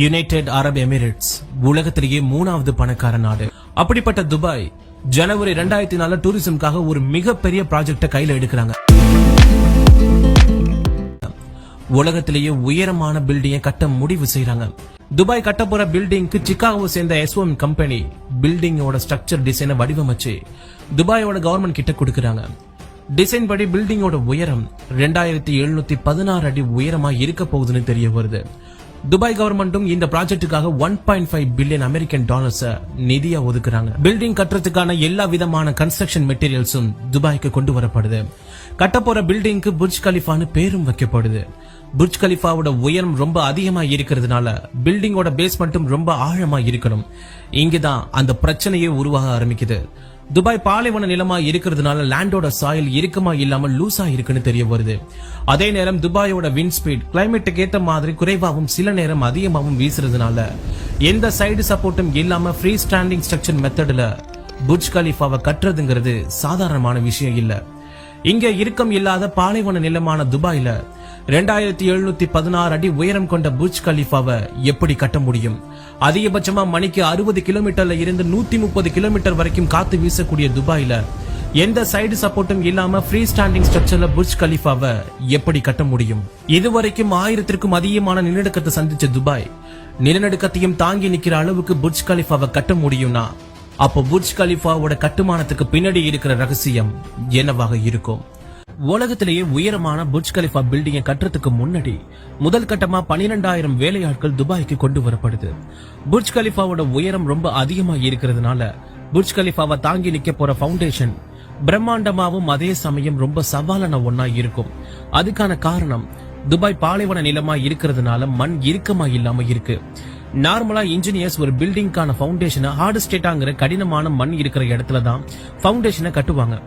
United Arab Emirates உலகத்திலேயே மூணாவது பணக்கார நாடு. அப்படிப்பட்ட துபாய் ஜனவரி ரெண்டாயிரத்தி நாலு டூரிசம்காக ஒரு மிகப்பெரிய ப்ராஜெக்ட கையில எடுக்கிறாங்க. உலகத்திலேயே உயரமான பில்டிங்கை கட்ட முடிவு செய்யறாங்க துபாய் கட்ட போற பில்டிங்க்கு சிக்காகோ சேர்ந்த எஸ்ஓஎம் கம்பெனி பில்டிங்கோட ஸ்ட்ரக்சர் டிசைனை வடிவமைச்சு துபாயோட கவர்மெண்ட் கிட்ட கொடுக்கறாங்க. டிசைன் படி பில்டிங்கோட உயரம் ரெண்டாயிரத்தி எழுநூத்தி பதினாறு அடி உயரமா இருக்க போகுதுன்னு தெரிய வருது. துபாய் கவர்மெண்ட்டும் இந்த ப்ராஜெக்ட்டுக்காக one point five billion American dollars நிதியா ஒதுக்குறாங்க. பில்டிங் கட்டுறதுக்கான எல்லா விதமான கன்ஸ்ட்ரக்ஷன் மெட்டீரியல்ஸும் துபாய்க்கு கொண்டு வரப்படுது. கட்டப்போற பில்டிங்க்கு புர்ஜ் கலிஃபான்னு பேரும் வைக்கப்படுது. புர்ஜ் கலிஃபாவோட உயரம் ரொம்ப அதிகமா இருக்கிறதுனால பில்டிங்கோட பேஸ்மெண்ட்டும் ரொம்ப ஆழமா இருக்கணும். இங்கதான் அந்த பிரச்சனையே உருவாக ஆரம்பிக்குது. துபாய் பாலைவன நிலமா இருக்கிறதுனால லேண்டோட சாயில் இறுக்கமா இல்லாம லூசா இருக்குன்னு தெரிய வருது. அதே நேரம் துபாயோட விண்ட் ஸ்பீட் கிளைமேட்டுக்கு ஏத்த மாதிரி குறைவாகவும் சில நேரம் அதிகமாகவும் வீசுறதுனால எந்த சைடு சப்போர்ட்டும் இல்லாம ஃப்ரீ ஸ்டாண்டிங் ஸ்ட்ரக்சர் மெத்தட்ல புர்ஜ் கலிஃபாவை கட்டுறதுங்கிறது சாதாரணமான விஷயம் இல்லை. இங்க இறுக்கம் இல்லாத பாலைவன நிலமான துபாயில ரெண்டாயிரத்தி எழுநூத்தி பதினாறு அடி உயரம் கொண்ட புர்ஜ் கலிஃபாவை எப்படி கட்ட முடியும்? அதிகபட்சமா மணிக்கு அறுபது கிலோமீட்டர்ல இருந்து நூத்தி முப்பது கிலோமீட்டர் வரைக்கும் காத்து வீசக்கூடிய துபாயில எந்த சைடு சப்போர்ட்டும் இல்லாம ஃப்ரீ ஸ்டாண்டிங் ஸ்ட்ரக்சர்ல புர்ஜ் கலிஃபாவை எப்படி கட்ட முடியும்? இதுவரைக்கும் ஆயிரத்திற்கும் அதிகமான நிலநடுக்கத்தை சந்திச்ச துபாய் நிலநடுக்கத்தையும் தாங்கி நிக்கிற அளவுக்கு புர்ஜ் கலிஃபாவை கட்ட முடியும்னா அப்போ புர்ஜ் கலிஃபாவோட கட்டுமானத்துக்கு பின்னாடி இருக்கிற ரகசியம் என்னவாக இருக்கும்? உலகத்திலேயே உயரமான புர்ஜ் கலிஃபா பில்டிங்கை கட்டுறதுக்கு முன்னாடி முதல் கட்டமா பனிரெண்டாயிரம் வேலையாட்கள் துபாய்க்கு கொண்டு வரப்படுது. புர்ஜ் கலிஃபாவோட உயரம் ரொம்ப அதிகமா இருக்கிறதுனால புர்ஜ் கலிஃபாவை தாங்கி நிக்க போற ஃபவுண்டேஷன் பிரம்மாண்டமாவும் அதே சமயம் ரொம்ப சவாலான ஒன்னா இருக்கும். அதுக்கான காரணம் துபாய் பாலைவன நிலமா இருக்கிறதுனால மண் இறுக்கமா இல்லாம இருக்கு. நார்மலா இன்ஜினியர்ஸ் ஒரு பில்டிங்கான ஃபவுண்டேஷனை ஹார்டு ஸ்டேட்டாங்கிற கடினமான மண் இருக்கிற இடத்துல தான் ஃபவுண்டேஷனை கட்டுவாங்க.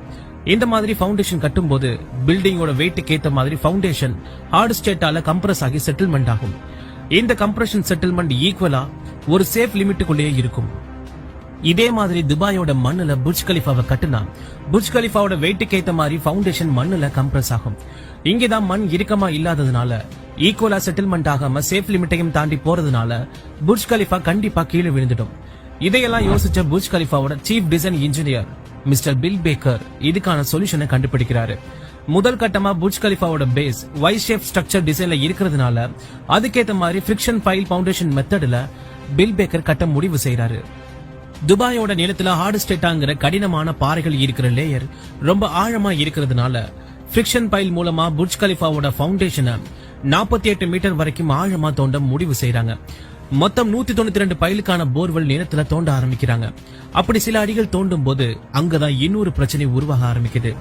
இந்த மாதிரி ஃபவுண்டேஷன் கட்டும்போது பில்டிங்கோட வெயிட்டுக்கு ஏற்ற மாதிரி ஃபவுண்டேஷன் ஹார்டு ஸ்டேட்டால கம்ப்ரஸ் ஆகி செட்டில்மெண்ட் ஆகும். இந்த கம்ப்ரஷன் செட்டில்மெண்ட் ஈக்குவலா ஒரு சேஃப் லிமிட்டுக்குள்ளேயே இருக்கும். இதே மாதிரி துபாயோட மண்ணுல புர்ஜ் கலிஃபாவை கட்டுனா புர்ஜ் கலிஃபாவோட வெயிட்டுக்கு ஏத்த மாதிரி ஃபவுண்டேஷன் மண்ணுல கம்ப்ரஸ் ஆகும். இங்கேதான் மண் இறுக்கமா இல்லாததுனால ஈக்குவலா செட்டில்மெண்ட் ஆகாம சேஃப் லிமிட்டையும் தாண்டி போறதுனால புர்ஜ் கலிஃபா கண்டிப்பா கீழே விழுந்துடும். இதையெல்லாம் யோசிச்ச Burj கலிஃபாவோட chief design engineer mister Bill Baker இதுக்கான சொல்யூஷனை கண்டுபிடிக்கிறாரு. முதல் கட்டமா புர்ஜ் கலிஃபாவோட பேஸ் ஒய் ஷேப் ஸ்ட்ரக்சர் டிசைன்ல இருக்கிறதுனால அதுக்கேத்த மாதிரி ஃபிரிக்ஷன் ஃபைல் ஃபவுண்டேஷன் மெத்தட்ல பில் பேக்கர் கட்ட முடிவு செய்யறாரு துபாயோட நிலத்துல ஹார்டு ஸ்டேட்டாங்கிற கடினமான பாறைகள் இருக்கிற லேயர் ரொம்ப ஆழமா இருக்கிறதுனால ஃபிரிக்ஷன் பைல் மூலமா புர்ஜ் கலிஃபாவோட ஃபவுண்டேஷனை நாற்பத்தி எட்டு மீட்டர் வரைக்கும் ஆழமா தோண்ட முடிவு செய்யறாங்க மொத்தம் நூத்தி தொண்ணூத்தி ரெண்டு பைலுக்கான போர்வெல் நிலத்துல தோண்ட ஆரம்பிக்கிறாங்க. அப்படி சில அடிகள் தோண்டும் போது அங்கதான் இன்னொரு பிரச்சனை உருவாக ஆரம்பிக்குது.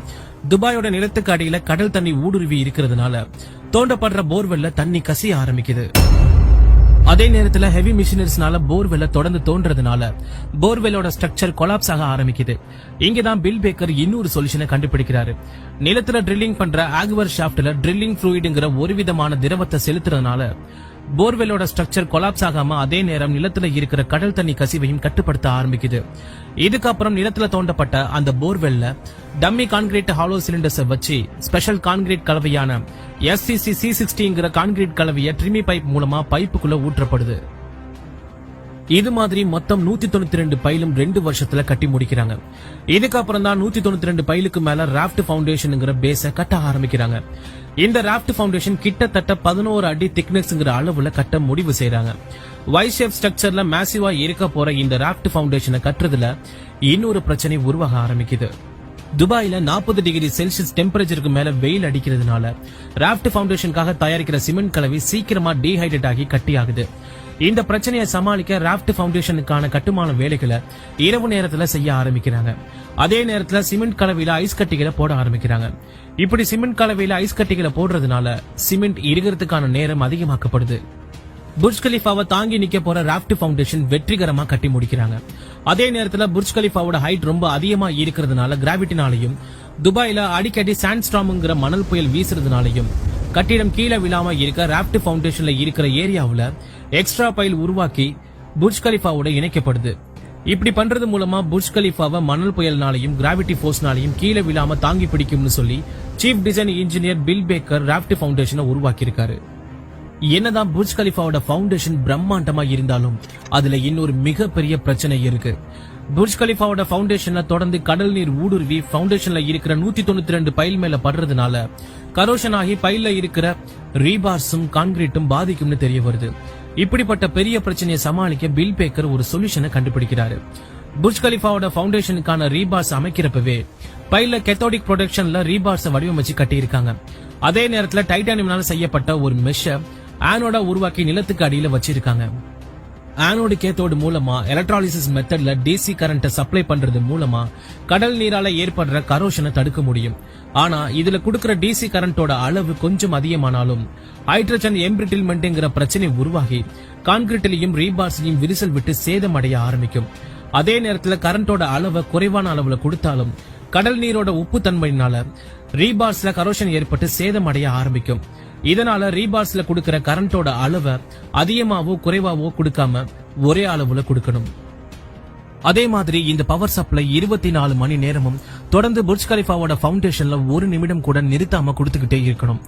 துபாயோட நிலத்துக்கு அடியில கடல் தண்ணி ஊடுருவி இருக்கிறதுனால தோண்டப்படுற போர்வெல்ல தண்ணி கசிய ஆரம்பிக்குது. அதே நேரத்துல ஹெவி மிஷினரிஸ்னால போர்வெல்ல தொடர்ந்து தோன்றதுனால போர்வெல்லோட ஸ்ட்ரக்சர் கொலாப்ஸ் ஆக ஆரம்பிக்குது. இங்கதான் பில் பேக்கர் இன்னொரு சொல்யூஷனை கண்டுபிடிக்கிறாரு. நிலத்துல ட்ரில்லிங் பண்ற ஆகுவர் ஷாப்ட்ல ட்ரில்லிங் ஃப்ளூயிடுங்கிற ஒரு விதமான திரவத்தை செலுத்துறதுனால போர்வெல்லோட ஸ்ட்ரக்சர் கொலாப்ஸ் ஆகாம அதே நேரம் நிலத்துல இருக்கிற கடல் தண்ணி கசிவையும் கட்டுப்படுத்த ஆரம்பிக்குது. இதுக்கப்புறம் நிலத்துல தோண்டப்பட்ட அந்த போர்வெல்ல டம்மி கான்கிரீட் ஹாலோ சிலிண்டர்ஸ் வச்சு ஸ்பெஷல் கான்கிரீட் கலவையான எஸ்சிசி சி சிக்ஸ்டிங்கிற கான்கிரீட் கலவைய ட்ரிமி பைப் மூலமா பைப்புக்குள்ள ஊற்றப்படுது. இது மாதிரி மொத்தம் நூத்தி தொண்ணூத்தி ரெண்டு பைலும் ரெண்டு வருஷத்துல கட்டி முடிக்கிறாங்க. இதுக்கப்புறம் தான் நூத்தி தொண்ணூத்தி ரெண்டு பைலுக்கு மேல ராப்ட் ஃபவுண்டேஷனுங்கிற பேஸ கட்ட ஆரம்பிக்கிறாங்க. இந்த ராஃப்ட் ஃபவுண்டேஷன் கிட்டத்தட்ட பதினோரு அடி திக்னஸ்ங்கிற அளவுல கட்ட முடிவு செய்யறாங்க ஒய் ஷேப் ஸ்ட்ரக்சர்ல மேசிவா இருக்க போற இந்த ராஃப்ட் ஃபவுண்டேஷனை கட்டுறதுல இன்னொரு பிரச்சனை உருவாக ஆரம்பிக்குது. துபாயில நாற்பது டிகிரி செல்சியஸ் டெம்பரேச்சருக்கு மேல வெயில் அடிக்கிறதுனால ராஃப்ட் பவுண்டேஷனுக்காக தயாரிக்கிற சிமெண்ட் கலவை சீக்கிரமா டீஹைட்ரேட் ஆகி கட்டி ஆகுது. இந்த பிரச்சனையை சமாளிக்க ராப்ட் ஃபவுண்டேஷனுக்கான கட்டுமான வேலைகளை இரவு நேரத்துல செய்ய ஆரம்பிக்கிறாங்க. அதே நேரத்துல சிமெண்ட் கலவையில ஐஸ் கட்டிகளை போட ஆரம்பிக்கிறாங்க. இப்படி சிமெண்ட் கலவையில ஐஸ் கட்டிகளை போடுறதுனால சிமெண்ட் இருக்கிறதுக்கான நேரம் அதிகமாக்கப்படுது. புர்ஜ் கலிஃபாவை தாங்கி நிக்க போற ராஃப்ட் ஃபவுண்டேஷன் வெற்றிகரமா கட்டி முடிக்கிறாங்க. அதே நேரத்துல புர்ஜ் கலிஃபாவோட ஹைட் ரொம்ப அதிகமா இருக்கிறதுனால கிராவிட்டினாலையும் துபாயில அடிக்கடி சாண்ட்ஸ்டாம்ங்கிற மணல் புயல் வீசுறதுனாலையும் கட்டிடம் கீழே விழாம இருக்க ராப்ட் பவுண்டேஷன்ல இருக்கிற ஏரியாவுல எக்ஸ்ட்ரா பைல் உருவாக்கி புர்ஜ் கலிஃபாவோட இணைக்கப்படுது. இப்படி பண்றது மூலமா புர்ஜ் கலிஃபாவை மணல் புயல்னாலையும் கிராவிட்டி ஃபோர்ஸ்னாலையும் கீழே விழாம தாங்கி பிடிக்கும்னு சொல்லி chief design engineer Bill Baker raft ஃபவுண்டேஷனை உருவாக்கியிருக்காரு. என்னதான் புர்ஜ் கலிஃபாவோட ஃபவுண்டேஷன் பிரம்மாண்டமா இருந்தாலும் அதுல இன்னொரு மிகப்பெரிய பிரச்சனை இருக்கு. புர்ஜ் கலிஃபாவோட ஃபவுண்டேஷன்ல தொடர்ந்து கடல் நீர் ஊடுருவி ஃபவுண்டேஷன்ல இருக்கிற நூத்தி தொண்ணூத்தி ரெண்டு பைல் மேல படுறதுனால கரோஷன் ஆகி பைல்ல இருக்கிற ரீபார்ஸும் கான்கிரீட்டும் பாதிக்கும்னு தெரிய வருது. இப்படிப்பட்ட பெரிய பிரச்சனையை சமாளிக்க பில் பேக்கர் ஒரு சொல்யூஷனை கண்டுபிடிக்கிறாரு. புர்ஜ் கலிஃபாவோட ஃபவுண்டேஷனுக்கான ரீபார்ஸ் அமைக்கிறப்பவே பைல கெத்தோடிக் ப்ரொடக்ஷன்ல ரீபார்ஸை வடிவமைச்சு கட்டியிருக்காங்க. அதே நேரத்துல டைட்டானியம்னால செய்யப்பட்ட ஒரு மெஷ ஆனோட உருவாக்கி நிலத்துக்கு அடியில வச்சிருக்காங்க. ஆனோடு கேத்தோடு மூலமா எலக்ட்ராலிசிஸ் மெத்தட்ல டிசி கரண்ட்டை சப்ளை பண்றது மூலமா கடல் நீரால ஏற்படுற கரோஷனை தடுக்க முடியும். ஆனா இதுல கொடுக்கற டிசி கரண்டோட அளவு கொஞ்சம் அதிகமானாலும் ஹைட்ரஜன் எம்பிரிட்டில்மெண்ட்ங்கிற பிரச்சனை உருவாகி கான்கிரீட்டிலையும் ரீபார்ஸ்லையும் விரிசல் விட்டு சேதமடைய ஆரம்பிக்கும். அதே நேரத்துல கரண்டோட அளவை குறைவான அளவுல கொடுத்தாலும் கடல் நீரோட உப்பு தன்மையினால ரீபார்ஸ்ல கரோஷன் ஏற்பட்டு சேதமடைய ஆரம்பிக்கும். இதனால ரீபார்ஸ்ல கொடுக்கிற கரண்டோட அளவை அதிகமாவோ குறைவாவோ கொடுக்காம ஒரே அளவுல கொடுக்கணும். அதே மாதிரி இந்த பவர் சப்ளை இருபத்தி நாலு மணி நேரமும் தொடர்ந்து புர்ஜ் கலிஃபாவோட ஃபவுண்டேஷன்ல ஒரு நிமிடம் கூட நிறுத்தாம கொடுத்துக்கிட்டே இருக்கணும்.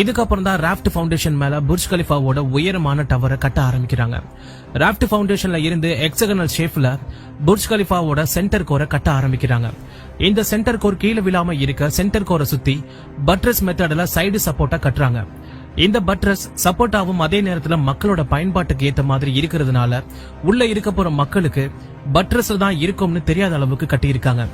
இதுக்கப்புறம் தான் ராஃப்ட் ஃபவுண்டேஷன் மேல புர்ஜ் கலிஃபாவோட உயரமான டவரை கட்ட ஆரம்பிக்கிறாங்க. ராஃப்ட் ஃபவுண்டேஷன்ல இருந்து எக்ஸகனல் ஷேப்ல புர்ஜ் கலிஃபாவோட சென்டர் கோரை கட்ட ஆரம்பிக்கிறாங்க. இந்த சென்டர் கோர் கீழே விழாம இருக்க சென்டர் கோரை சுத்தி பட்ரஸ் மெத்தடில் சைடு சப்போர்ட்டா கட்டுறாங்க. இந்த பட்ரஸ் சப்போர்ட்டாவும் அதே நேரத்துல மக்களோட பயன்பாட்டுக்கு ஏத்த மாதிரி இருக்கிறதுனால உள்ள இருக்க போற மக்களுக்கு பட்ரஸ்ல தான் இருக்கும்னு தெரியாத அளவுக்கு கட்டியிருக்காங்க.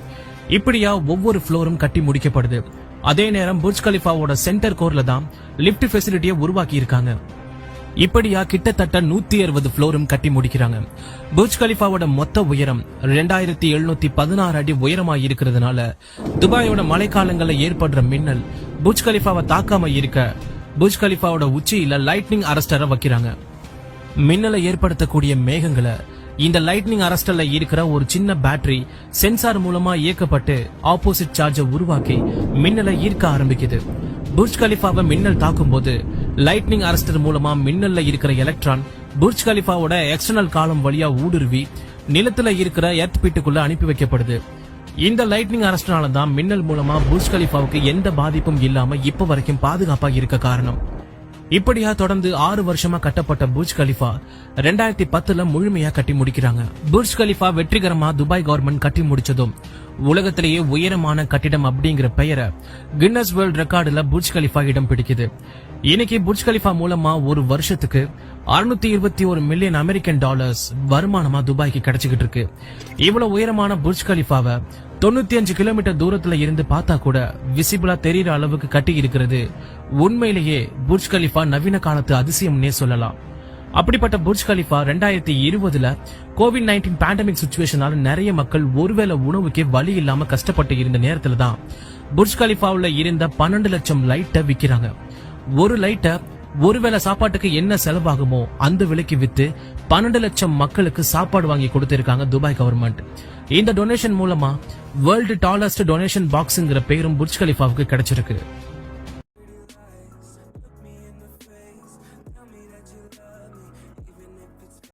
இப்படியா ஒவ்வொரு ஃப்ளோரும் கட்டி முடிக்கப்படுது. அதே நேரம் புர்ஜ் கலிஃபாவோட சென்டர் கோர்ல தான் லிஃப்ட் ஃபெசிலிட்டியை உருவாக்கி இருக்காங்க. இப்படியா கிட்டத்தட்ட நூத்தி அறுபது ஃப்ளோரும் கட்டி முடிக்கிறாங்க. புர்ஜ் கலிஃபாவோட மொத்த உயரம் ரெண்டாயிரத்தி எழுநூத்தி பதினாறு அடி உயரமா இருக்கிறதுனால துபாயோட மழைக்காலங்களில் ஏற்படுற மின்னல் புர்ஜ் கலிஃபாவை தாக்காம இருக்க புர்ஜ் கலிஃபாவோட உச்சியில லைட்னிங் அரஸ்டரை வைக்கிறாங்க. மின்னலை ஏற்படுத்தக்கூடிய மேகங்களை இந்த லைட்னிங் அரஸ்டல்ல இருக்கிற ஒரு சின்ன பேட்டரி சென்சார் மூலமா இயக்கப்பட்டு ஆப்போசிட் சார்ஜை உருவாக்கி மின்னலை ஈர்க்க ஆரம்பிக்குது. புர்ஜ் கலிஃபாவை மின்னல் தாக்கும் போது லைட்னிங் அரஸ்டர் மூலமா மின்னல்ல இருக்கிற எலக்ட்ரான் புர்ஜ் கலிஃபாவோட எக்ஸ்டர்னல் காலம் வழியா ஊடுருவி நிலத்துல இருக்கிற எர்த் பீட்டுக்குள்ள அனுப்பி வைக்கப்படுது. இந்த லைட்னிங் அரஸ்டனால தான் மின்னல் மூலமா புர்ஜ் கலிஃபாவுக்கு எந்த பாதிப்பும் இல்லாம இப்ப வரைக்கும் பாதுகாப்பா இருக்க காரணம். இப்படியா தொடர்ந்து ஆறு வருஷமா கட்டப்பட்ட புர்ஜ் கலிஃபா ரெண்டாயிரத்தி பத்துல முழுமையா கட்டி முடிக்கிறாங்க. புர்ஜ் கலிஃபா வெற்றிகரமா துபாய் கவர்மெண்ட் கட்டி முடிச்சதும் உலகத்திலேயே உயரமான கட்டிடம் அப்படிங்கிற பெயரை கின்னஸ் வேர்ல்ட் ரெக்கார்டுல புர்ஜ் கலிஃபா இடம் பிடிக்குது. இன்னைக்கு புர்ஜ் கலிஃபா மூலமா ஒரு வருஷத்துக்கு அறுநூத்தி இருபத்தி ஒரு மில்லியன் அமெரிக்கன் டாலர்ஸ் வருமானமா துபாய்க்கு கிடைச்சுக்கிட்டு இருக்கு. இவ்வளவு உயரமான புர்ஜ் கலிஃபாவை தொண்ணூத்தி அஞ்சு கிலோமீட்டர் தூரத்துல இருந்து பார்த்தா கூட விசிபிளா தெரியற அளவுக்கு கட்டி இருக்கிறது. உண்மையிலேயே புர்ஜ் கலிஃபா நவீன காலத்து அதிசயம்னே சொல்லலாம். அப்படிப்பட்ட புர்ஜ் கலிஃபா ரெண்டாயிரத்தி இருபதுல கோவிட் நைன்டீன் பேண்டமிக் சுச்சுவேஷனால நிறைய மக்கள் ஒருவேளை உணவுக்கே வழி இல்லாம கஷ்டப்பட்டு இருந்த நேரத்துல தான் புர்ஜ் கலிஃபாவில் இருந்த பன்னெண்டு லட்சம் லைட்டை விற்கிறாங்க ஒரு லைட்டை ஒருவேளை சாப்பாட்டுக்கு என்ன செலவாகுமோ அந்த விலைக்கு வித்து பன்னெண்டு லட்சம் மக்களுக்கு சாப்பாடு வாங்கி கொடுத்திருக்காங்க துபாய் கவர்மெண்ட் இந்த டொனேஷன் மூலமா வேர்ல்டு டாலஸ்ட் டொனேஷன் பாக்ஸ்ங்கிற பேரும் புர்ஜ் கலிஃபாவுக்கு கிடைச்சிருக்கு.